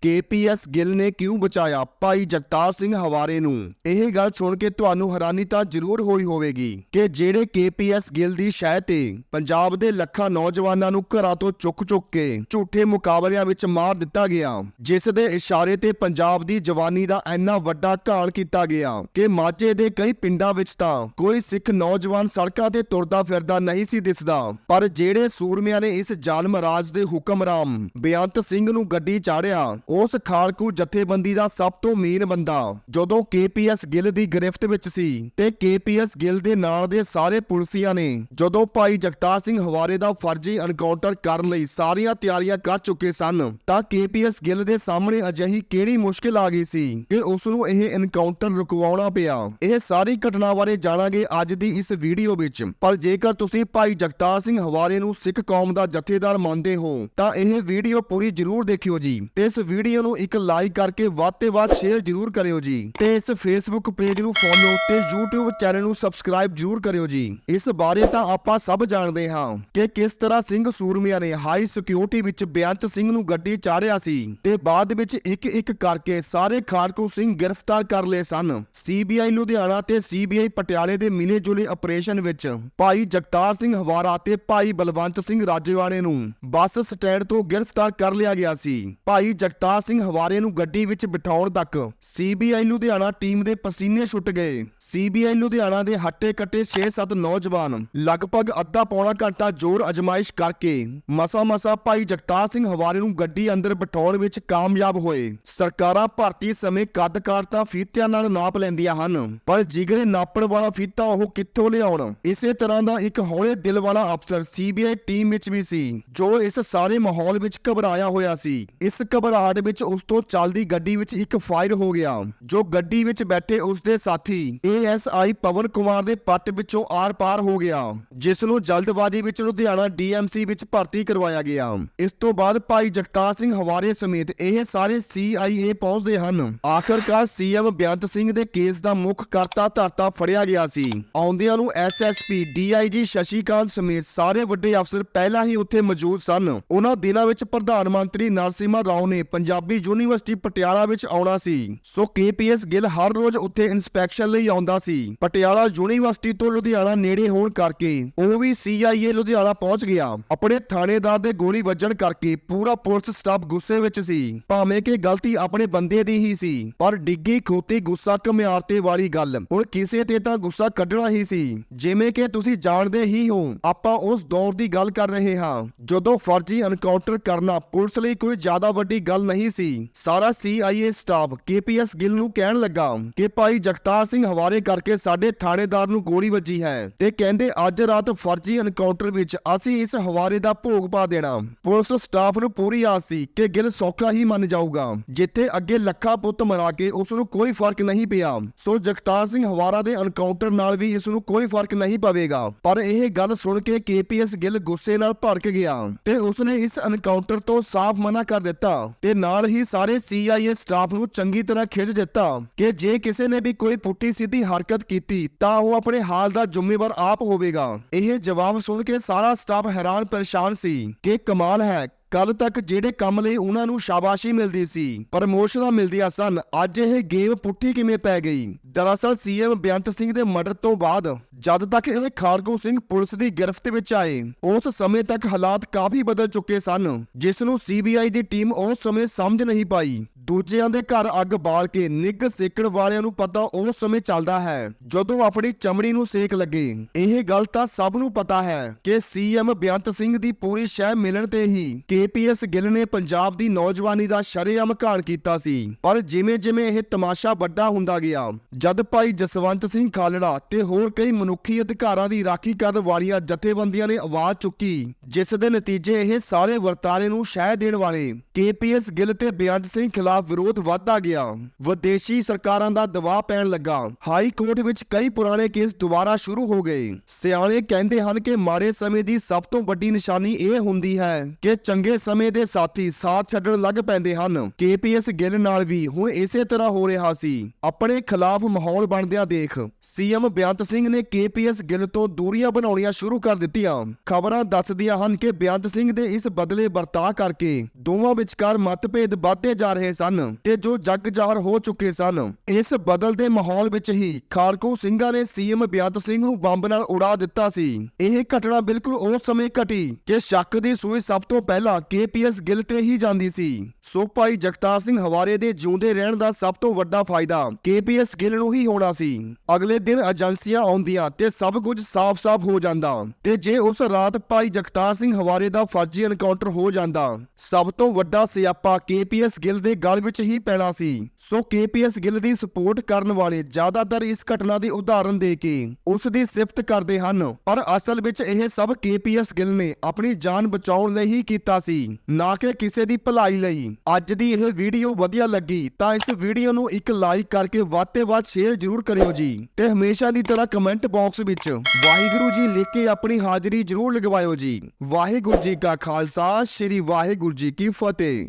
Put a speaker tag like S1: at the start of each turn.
S1: KPS Gill ਨੇ ਕਿਉਂ ਬਚਾਇਆ? ਭਾਈ ਜਗਤਾਰ ਸਿੰਘ ਹਵਾਰੇ ਨੂੰ। ਇਹ ਗੱਲ ਸੁਣ ਕੇ ਤੁਹਾਨੂੰ ਹੈਰਾਨੀ ਤਾਂ ਜ਼ਰੂਰ ਹੋਈ ਹੋਵੇਗੀ ਕਿ ਜਿਹੜੇ ਕੇਪੀਐਸ ਗਿੱਲ ਦੀ ਸ਼ਹਿ ਤੇ ਪੰਜਾਬ ਦੇ ਲੱਖਾਂ ਨੌਜਵਾਨਾਂ ਨੂੰ ਘਰਾਂ ਤੋਂ ਚੁੱਕ-ਚੁੱਕ ਕੇ ਝੂਠੇ ਮੁਕਾਬਲਿਆਂ ਵਿੱਚ ਮਾਰ ਦਿੱਤਾ ਗਿਆ, ਜਿਸ ਦੇ ਇਸ਼ਾਰੇ ਤੇ ਪੰਜਾਬ ਦੀ ਜਵਾਨੀ ਦਾ ਇੰਨਾ ਵੱਡਾ ਘਾਲ ਕੀਤਾ ਗਿਆ ਕਿ ਮਾਝੇ ਦੇ ਕਈ ਪਿੰਡਾਂ ਵਿੱਚ ਤਾਂ ਕੋਈ ਸਿੱਖ ਨੌਜਵਾਨ ਸੜਕਾਂ ਤੇ ਤੁਰਦਾ ਫਿਰਦਾ ਨਹੀਂ ਸੀ ਦਿਸਦਾ। ਪਰ ਜਿਹੜੇ ਸੂਰਮਿਆਂ ਨੇ ਇਸ ਜ਼ਾਲਮ ਰਾਜ ਦੇ ਹੁਕਮਰਾਨ ਬੇਅੰਤ ਸਿੰਘ ਨੂੰ ਗੱਡੀ ਚਾੜਿਆ ਉਸ ਖਾਲਕੂ ਜਥੇਬੰਦੀ ਦਾ ਸਭ ਤੋਂ ਮੇਨ ਬੰਦਾ ਜਦੋਂ ਕੇਪੀਐਸ ਗਿੱਲ ਦੀ ਗ੍ਰਿਫਤ ਵਿੱਚ ਸੀ ਤੇ ਕੇਪੀਐਸ ਗਿੱਲ ਦੇ ਨਾਲ ਦੇ ਸਾਰੇ ਪੁਲਸੀਆਂ ਨੇ ਜਦੋਂ ਭਾਈ ਜਗਤਾਰ ਸਿੰਘ ਹਵਾਰੇ ਦਾ ਫਰਜ਼ੀ ਐਨਕਾਊਂਟਰ ਕਰਨ ਲਈ ਸਾਰੀਆਂ ਤਿਆਰੀਆਂ ਕਰ ਚੁੱਕੇ ਸਨ ਤਾਂ ਕੇਪੀਐਸ ਗਿੱਲ ਦੇ ਸਾਹਮਣੇ ਅਜਿਹੀ ਕਿਹੜੀ ਮੁਸ਼ਕਿਲ ਆ ਗਈ ਸੀ ਕਿ ਉਸ ਨੂੰ ਇਹ ਐਨਕਾਊਂਟਰ ਰੁਕਵਾਉਣਾ ਪਿਆ। ਇਹ ਸਾਰੀ ਘਟਨਾ ਬਾਰੇ ਜਾਣਾਂਗੇ ਅੱਜ ਦੀ ਇਸ ਵੀਡੀਓ ਵਿੱਚ। ਪਰ ਜੇਕਰ ਤੁਸੀਂ ਭਾਈ ਜਗਤਾਰ ਸਿੰਘ ਹਵਾਰੇ ਨੂੰ ਸਿੱਖ ਕੌਮ ਦਾ ਜਥੇਦਾਰ ਮੰਨਦੇ ਹੋ ਤਾਂ ਇਹ ਵੀਡੀਓ ਪੂਰੀ ਜ਼ਰੂਰ ਦੇਖਿਓ ਜੀ। ਤੇ ਇਸ ਵੀਡੀਓ ਨੂੰ ਇੱਕ ਲਾਈਕ ਕਰਕੇ ਵੱਧ ਤੇ ਵੱਧ ਸ਼ੇਅਰ ਜ਼ਰੂਰ ਕਰਿਓ ਜੀ। ਤੇ ਇਸ ਫੇਸਬੁੱਕ ਪੇਜ ਨੂੰ ਫੋਲੋ ਤੇ YouTube ਚੈਨਲ ਨੂੰ ਸਬਸਕ੍ਰਾਈਬ ਜ਼ਰੂਰ ਕਰਿਓ ਜੀ। ਇਸ ਬਾਰੇ ਤਾਂ ਆਪਾਂ ਸਭ ਜਾਣਦੇ ਹਾਂ ਕਿ ਕਿਸ ਤਰ੍ਹਾਂ ਸਿੰਘ ਸੂਰਮਿਆਂ ਨੇ ਹਾਈ ਸਿਕਿਉਰਿਟੀ ਵਿੱਚ ਬੇਅੰਤ ਸਿੰਘ ਨੂੰ ਗੱਡੀ ਚਾੜਿਆ ਸੀ ਤੇ ਬਾਅਦ ਵਿੱਚ ਇੱਕ ਇੱਕ ਕਰਕੇ ਸਾਰੇ ਖਾੜਕੂ ਸਿੰਘ ਗ੍ਰਿਫਤਾਰ ਕਰ ਲਏ ਸਨ। ਸੀਬੀਆਈ ਲੁਧਿਆਣਾ ਤੇ ਸੀਬੀਆਈ ਪਟਿਆਲੇ ਦੇ ਮਿਲੇ ਜੁਲੇ ਆਪਰੇਸ਼ਨ ਵਿੱਚ ਭਾਈ ਜਗਤਾਰ ਸਿੰਘ ਹਵਾਰਾ ਤੇ ਭਾਈ ਬਲਵੰਤ ਸਿੰਘ ਰਾਜੇਵਾਲੇ ਨੂੰ ਬੱਸ ਸਟੈਂਡ ਤੋਂ ਗ੍ਰਿਫਤਾਰ ਕਰ ਲਿਆ ਗਿਆ ਸੀ। ਭਾਈ ਜਗਤਾਰ ਸਿੰਘ ਹਵਾਰੇ ਨੂੰ ਗੱਡੀ ਵਿੱਚ ਬਿਠਾਉਣ ਤੱਕ ਸੀਬੀਆਈ ਲੁਧਿਆਣਾ ਟੀਮ ਦੇ ਪਸੀਨੇ ਛੁੱਟ ਗਏ। ਸੀਬੀਆਈ ਲੁਧਿਆਣਾ ਦੇ ਹੱਟੇ ਕੱਟੇ 6-7 ਨੌਜਵਾਨ ਲਗਭਗ ਅੱਧਾ ਪੌਣਾ ਘੰਟਾ ਜ਼ੋਰ ਅਜਮਾਇਸ਼ ਕਰਕੇ ਮਸਾ-ਮਸਾ ਭਾਈ ਜਗਤਾਰ ਸਿੰਘ ਹਵਾਰੇ ਨੂੰ ਗੱਡੀ ਅੰਦਰ ਬਿਠਾਉਣ ਵਿੱਚ ਕਾਮਯਾਬ ਹੋਏ। ਸਰਕਾਰਾਂ ਭਰਤੀ ਸਮੇਂ ਕੱਦ-ਕਾਰ ਤਾਂ ਫੀਤਿਆਂ ਨਾਲ ਨਾਪ ਲੈਂਦੀਆਂ ਹਨ, ਪਰ ਜਿਗਰੇ ਨਾਪਣ ਵਾਲਾ ਫੀਤਾ ਉਹ ਕਿੱਥੋਂ ਲਿਆਉਣ? ਇਸੇ ਤਰ੍ਹਾਂ ਦਾ ਇੱਕ ਹੌਲੇ ਦਿਲ ਵਾਲਾ ਅਫਸਰ ਸੀਬੀਆਈ ਟੀਮ ਵਿੱਚ ਵੀ ਸੀ, ਜੋ ਇਸ ਸਾਰੇ ਮਾਹੌਲ ਵਿੱਚ ਘਬਰਾਇਆ ਹੋਇਆ ਸੀ। ਇਸ ਘਬਰਾਹਟ ਵਿੱਚ ਉਸ ਤੋਂ ਚੱਲਦੀ ਗੱਡੀ ਵਿੱਚ ਇੱਕ ਫਾਇਰ ਹੋ ਗਿਆ, ਜੋ ਗੱਡੀ ਵਿੱਚ ਬੈਠੇ ਉਸ ਦੇ ਸਾਥੀ ਏਐਸਆਈ ਪਵਨ ਕੁਮਾਰ ਦੇ ਪੱਟ ਵਿੱਚੋਂ ਆਰ-ਪਾਰ ਹੋ ਗਿਆ, ਜਿਸ ਨੂੰ ਜਲਦਬਾਜ਼ੀ ਵਿੱਚ ਲੁਧਿਆਣਾ ਡੀਐਮਸੀ ਵਿੱਚ ਭਰਤੀ ਕਰਵਾਇਆ ਗਿਆ। ਇਸ ਤੋਂ ਬਾਅਦ ਭਾਈ ਜਗਤਾਰ ਸਿੰਘ ਹਵਾਰੇ ਸਮੇਤ ਇਹ ਸਾਰੇ ਸੀਆਈਏ ਪਹੁੰਚਦੇ ਹਨ। ਆਖਰਕਾਰ ਸੀਐਮ ਬੇਅੰਤ ਸਿੰਘ ਦੇ ਕੇਸ ਦਾ ਮੁੱਖ ਕਰਤਾ ਧਰਤਾ ਫੜਿਆ ਗਿਆ ਸੀ। ਆਉਂਦਿਆਂ ਨੂੰ ਐਸਐਸਪੀ ਡੀਆਈਜੀ ਸ਼ਸ਼ੀਕਾਂਤ ਸਮੇਤ ਸਾਰੇ ਵੱਡੇ ਅਫਸਰ ਪਹਿਲਾਂ ਹੀ ਉੱਥੇ ਮੌਜੂਦ ਸਨ। ਉਹਨਾਂ ਦਿਨਾਂ ਵਿੱਚ ਪ੍ਰਧਾਨ ਮੰਤਰੀ ਨਰਸਿਮਾ ਰਾਓ ਨੇ ਪੰਜਾਬੀ ਯੂਨੀਵਰਸਿਟੀ ਪਟਿਆਲਾ ਵਿੱਚ ਆਉਣਾ ਸੀ। ਸੋ ਕੇਪੀਐਸ ਗਿੱਲ ਹਰ ਰੋਜ਼ ਉੱਥੇ ਇਨਸਪੈਕਸ਼ਨ ਲਈ ਆਉਂਦਾ ਸੀ। ਪਟਿਆਲਾ ਯੂਨੀਵਰਸਿਟੀ ਤੋਂ ਲੁਧਿਆਣਾ ਨੇੜੇ ਹੋਣ ਕਰਕੇ ਉਹ ਵੀ ਸੀਆਈਏ ਲੁਧਿਆਣਾ ਪਹੁੰਚ ਗਿਆ। ਆਪਣੇ ਥਾਣੇਦਾਰ ਦੇ ਗੋਲੀ ਵੱਜਣ ਕਰਕੇ ਪੂਰਾ ਪੁਲਿਸ ਸਟਾਫ ਗੁੱਸੇ ਵਿੱਚ ਸੀ। ਭਾਵੇਂ ਕਿ ਗਲਤੀ ਆਪਣੇ ਬੰਦੇ ਦੀ ਹੀ ਸੀ, ਪਰ ਡਿੱਗੀ ਖੋਤੀ ਗੁੱਸਾ ਘਮਿਆਰ ਤੇ ਵਾਲੀ ਗੱਲ। ਹੁਣ ਕਿਸੇ ਤੇ ਤਾਂ ਗੁੱਸਾ ਕੱਢਣਾ ਹੀ ਸੀ। ਜਿਵੇਂ ਕਿ ਤੁਸੀਂ ਜਾਣਦੇ ਹੀ ਹੋ, ਆਪਾਂ ਉਸ ਦੌਰ ਦੀ ਗੱਲ ਕਰ ਰਹੇ ਹਾਂ। ਜਦੋਂ ਫਰਜ਼ੀ ਐਨਕਾਊਂਟਰ ਕਰਨਾ ਪੁਲਿਸ ਲਈ ਕੋਈ ਜ਼ਿਆਦਾ ਵੱਡੀ ਗੱਲ ਨਹੀਂ ਸੀ। ਸਾਰਾ ਸੀਆਈਏ ਸਟਾਫ ਕੇਪੀਐਸ ਗਿੱਲ ਨੂੰ ਕਹਿਣ ਲੱਗਾ ਕਿ ਭਾਈ ਜਗਤਾਰ ਸਿੰਘ ਹਵਾਰੇ ਕਰਕੇ ਸਾਡੇ ਥਾਣੇਦਾਰ ਨੂੰ ਗੋਲੀ ਵੱਜੀ ਹੈ ਤੇ ਕਹਿੰਦੇ ਅੱਜ ਰਾਤ ਫਰਜ਼ੀ ਐਨਕਾਊਂਟਰ ਵਿੱਚ ਅਸੀਂ ਇਸ ਹਵਾਰੇ ਦਾ ਭੋਗ ਪਾ ਦੇਣਾ। ਪੁਲਿਸ ਸਟਾਫ ਨੂੰ ਪੂਰੀ ਆਸ ਸੀ ਕਿ ਗਿੱਲ ਸੌਖਾ ਹੀ ਮੰਨ ਜਾਊਗਾ। ਜਿੱਥੇ ਅੱਗੇ ਲੱਖਾਂ ਪੁੱਤ ਮਰਾ ਕੇ ਉਸ ਨੂੰ ਕੋਈ ਫ਼ਰਕ ਨਹੀਂ ਪਿਆ। ਸੋ ਜਗਤਾਰ ਸਿੰਘ ਹਵਾਰਾ ਦੇ ਐਨਕਾਊਂਟਰ ਨਾਲ ਵੀ ਇਸ ਨੂੰ ਕੋਈ ਫ਼ਰਕ ਨਹੀਂ ਪਵੇਗਾ। ਪਰ ਇਹ ਗੱਲ ਸੁਣ ਕੇ ਕੇਪੀਐਸ ਗਿੱਲ ਗੁੱਸੇ ਨਾਲ ਭੜਕ ਗਿਆ ਤੇ ਉਸਨੇ ਇਸ ਐਨਕਾਊਂਟਰ ਤੋਂ ਸਾਫ਼ ਮਨਾ ਕਰ ਦਿੱਤਾ ਤੇ ਨਾਲ ਹੀ ਸਾਰੇ ਸੀਆਈਏ ਸਟਾਫ ਨੂੰ ਚੰਗੀ ਤਰ੍ਹਾਂ ਖਿੱਚ ਦਿੱਤਾ ਕਿ ਜੇ ਕਿਸੇ ਨੇ ਵੀ ਕੋਈ ਪੁੱਠੀ ਸਿੱਧੀ ਹਰਕਤ ਕੀਤੀ, ਤਾਂ ਉਹ ਆਪਣੇ ਹਾਲ ਦਾ ਜ਼ਿੰਮੇਵਾਰ ਆਪ ਹੋਵੇਗਾ। ਇਹ ਜਵਾਬ ਸੁਣ ਕੇ ਸਾਰਾ ਸਟਾਫ ਹੈਰਾਨ ਪਰੇਸ਼ਾਨ ਸੀ ਕਿ ਕਮਾਲ ਹੈ ਕੱਲ ਤੱਕ ਜਿਹੜੇ ਕੰਮ ਲਈ ਉਹਨਾਂ ਨੂੰ ਸ਼ਾਬਾਸ਼ੀ ਮਿਲਦੀ ਸੀ, ਪ੍ਰਮੋਸ਼ਨਾਂ ਮਿਲਦੀਆਂ ਸਨ, ਅੱਜ ਇਹ ਗੇਮ ਪੁੱਠੀ ਕਿਵੇਂ ਪੈ ਗਈ? ਦਰਅਸਲ ਸੀਐਮ ਬੇਅੰਤ ਸਿੰਘ ਦੇ ਮਰਡਰ ਤੋਂ ਬਾਅਦ, ਜਦ ਤੱਕ ਇਹ ਖਾਰਗੋ ਸਿੰਘ ਪੁਲਿਸ ਦੀ ਗ੍ਰਿਫਤ ਵਿੱਚ ਆਏ, ਉਸ ਸਮੇਂ ਤੱਕ ਹਾਲਾਤ ਕਾਫੀ ਬਦਲ ਚੁੱਕੇ ਸਨ, ਜਿਸ ਨੂੰ ਸੀਬੀਆਈ ਦੀ ਟੀਮ ਉਸ ਸਮੇਂ ਸਮਝ ਨਹੀਂ ਪਾਈ। ਦੂਜਿਆਂ ਦੇ ਘਰ ਅੱਗ ਬਾਲ ਕੇ ਨਿੱਘ ਸੇਕਣ ਵਾਲਿਆਂ ਨੂੰ ਪਤਾ ਉਸ ਸਮੇਂ ਚੱਲਦਾ ਹੈ, ਜਦੋਂ ਆਪਣੀ ਚਮੜੀ ਨੂੰ ਸੇਕ ਲੱਗੇ। ਇਹ ਗੱਲ ਤਾਂ ਸਭ ਨੂੰ ਪਤਾ ਹੈ ਕਿ ਸੀਐਮ ਬੇਅੰਤ ਸਿੰਘ ਦੀ ਪੂਰੀ ਸ਼ਹਿ ਮਿਲਣ ਤੇ ਹੀ ਕੇਪੀਐਸ ਗਿੱਲ ਨੇ ਪੰਜਾਬ ਦੀ ਨੌਜਵਾਨੀ ਦਾ ਸ਼ਰੇਆਮ ਘਾਣ ਕੀਤਾ ਸੀ। ਪਰ ਜਿਵੇਂ ਜਿਵੇਂ ਇਹ ਤਮਾਸ਼ਾ ਵੱਡਾ ਹੁੰਦਾ ਗਿਆ ਜਦ ਭਾਈ ਜਸਵੰਤ ਸਿੰਘ ਖਾਲੜਾ ਤੇ ਹੋਰ ਕਈ ਮਨੁੱਖੀ ਅਧਿਕਾਰਾਂ ਦੀ ਰਾਖੀ ਕਰਨ ਵਾਲੀਆਂ ਜਥੇਬੰਦੀਆਂ ਨੇ ਆਵਾਜ਼ ਚੁੱਕੀ, ਜਿਸ ਦੇ ਨਤੀਜੇ ਇਹ ਸਾਰੇ ਵਰਤਾਰੇ ਨੂੰ ਸ਼ਹਿ ਦੇਣ ਵਾਲੇ ਕੇਪੀਐਸ ਗਿੱਲ ਤੇ ਬੇਅੰਤ ਸਿੰਘ ਖਿਲਾਫ ਵਿਰੋਧ ਵਧਦਾ ਗਿਆ। ਵਿਦੇਸ਼ੀ ਸਰਕਾਰਾਂ ਦਾ ਦਬਾਅ ਪੈਣ ਲੱਗਾ। ਹਾਈ ਕੋਰਟ ਵਿੱਚ ਕਈ ਪੁਰਾਣੇ ਕੇਸ ਦੁਬਾਰਾ ਸ਼ੁਰੂ ਹੋ ਗਏ। ਸਿਆਣੇ ਕਹਿੰਦੇ ਹਨ ਕਿ ਮਾੜੇ ਸਮੇਂ ਦੀ ਸਭ ਤੋਂ ਵੱਡੀ ਨਿਸ਼ਾਨੀ ਇਹ ਹੁੰਦੀ ਹੈ ਕਿ ਚੰਗੇ ਸਮੇਂ ਦੇ ਸਾਥੀ ਸਾਥ ਛੱਡਣ ਲੱਗ ਪੈਂਦੇ ਹਨ। ਕੇਪੀਐਸ ਗਿੱਲ ਨਾਲ ਵੀ ਹੁਣ ਇਸੇ ਤਰ੍ਹਾਂ ਹੋ ਰਿਹਾ ਸੀ। ਆਪਣੇ ਖਿਲਾਫ ਮਾਹੌਲ ਬਣਦਿਆਂ ਦੇਖ ਸੀਐਮ ਬੇਅੰਤ ਸਿੰਘ ਨੇ ਕੇਪੀਐਸ ਗਿੱਲ ਤੋਂ ਦੂਰੀਆਂ ਬਣਾਉਣੀਆਂ ਸ਼ੁਰੂ ਕਰ ਦਿੱਤੀਆਂ। ਖਬਰਾਂ ਦੱਸਦੀਆਂ ਹਨ ਕਿ ਬੇਅੰਤ ਸਿੰਘ ਦੇ ਇਸ ਬਦਲੇ ਵਰਤਾਅ ਕਰਕੇ ਦੋਵਾਂ ਵਿਚਕਾਰ ਮਤਭੇਦ ਵੱਧਦੇ ਜਾ ਰਹੇ ਸਨ ਤੇ ਜੋ ਜੱਗ ਜ਼ਾਹਰ ਹੋ ਚੁੱਕੇ ਸਨ। ਇਸ ਬਦਲਦੇ ਮਾਹੌਲ ਵਿੱਚ ਹੀ ਖਾਲਕੋ ਸਿੰਘਾਂ ਨੇ ਸੀਐਮ ਬੇਅੰਤ ਸਿੰਘ ਨੂੰ ਬੰਬ ਨਾਲ ਉਡਾ ਦਿੱਤਾ ਸੀ। ਇਹ ਘਟਨਾ ਬਿਲਕੁਲ ਉਸ ਸਮੇਂ ਘਟੀ ਕਿ ਸ਼ੱਕ ਦੀ ਸੂਈ ਸਭ ਤੋਂ ਪਹਿਲਾਂ ਕੇਪੀਐਸ ਗਿੱਲ ਤੇ ਹੀ ਜਾਂਦੀ ਸੀ। ਸੋ ਭਾਈ ਜਗਤਾਰ ਸਿੰਘ ਹਵਾਰੇ ਦੇ ਜਿਉਂਦੇ ਰਹਿਣ ਦਾ ਸਭ ਤੋਂ ਵੱਡਾ ਫਾਇਦਾ ਕੇਪੀਐਸ ਗਿੱਲ ਨੂੰ ਹੀ ਹੋਣਾ ਸੀ। ਅਗਲੇ ਦਿਨ ਏਜੰਸੀਆਂ ਆਉਂਦੀਆਂ ਤੇ ਸਭ ਕੁਝ ਸਾਫ਼-ਸਾਫ਼ ਹੋ ਜਾਂਦਾ ਤੇ ਜੇ ਉਸ ਰਾਤ ਭਾਈ ਜਗਤਾਰ ਸਿੰਘ ਹਵਾਰੇ ਦਾ ਫਰਜ਼ੀ ਐਨਕਾਊਂਟਰ ਹੋ ਜਾਂਦਾ, ਸਭ ਤੋਂ ਵੱਡਾ ਸਿਆਪਾ ਕੇਪੀਐਸ ਗਿੱਲ ਦੇ ਗਲ ਵਿੱਚ ਹੀ ਪੈਣਾ ਸੀ। ਸੋ ਕੇਪੀਐਸ ਗਿੱਲ ਦੀ ਸਪੋਰਟ ਕਰਨ ਵਾਲੇ ਜ਼ਿਆਦਾਤਰ ਇਸ ਘਟਨਾ ਦੀ ਉਦਾਹਰਨ ਦੇ ਕੇ ਉਸ ਦੀ ਸਿਫਤ ਕਰਦੇ ਹਨ। ਪਰ ਅਸਲ ਵਿੱਚ ਇਹ ਸਭ ਕੇਪੀਐਸ ਗਿੱਲ ਨੇ ਆਪਣੀ ਜਾਨ ਬਚਾਉਣ ਲਈ ਹੀ ਕੀਤਾ ਸੀ, ਨਾ ਕਿ ਕਿਸੇ ਦੀ ਭਲਾਈ ਲਈ। ਅੱਜ ਦੀ ਇਹ ਵੀਡੀਓ ਵਧੀਆ ਲੱਗੀ ਤਾਂ ਇਸ ਵੀਡੀਓ ਨੂੰ ਇੱਕ ਲਾਈਕ ਕਰਕੇ ਵੱਧ ਤੇ ਵੱਧ ਸ਼ੇਅਰ ਜ਼ਰੂਰ ਕਰਿਓ ਜੀ। ਤੇ ਹਮੇਸ਼ਾ ਦੀ ਤਰ੍ਹਾਂ ਕਮੈਂਟ ਬਾਕਸ ਵਿੱਚ ਵਾਹਿਗੁਰੂ ਜੀ ਲਿਖ ਕੇ ਆਪਣੀ ਹਾਜ਼ਰੀ ਜ਼ਰੂਰ ਲਗਵਾਇਓ ਜੀ। ਵਾਹਿਗੁਰੂ ਜੀ ਕਾ ਖਾਲਸਾ, ਸ੍ਰੀ ਵਾਹਿਗੁਰੂ ਜੀ ਕੀ ਫਤਿਹ।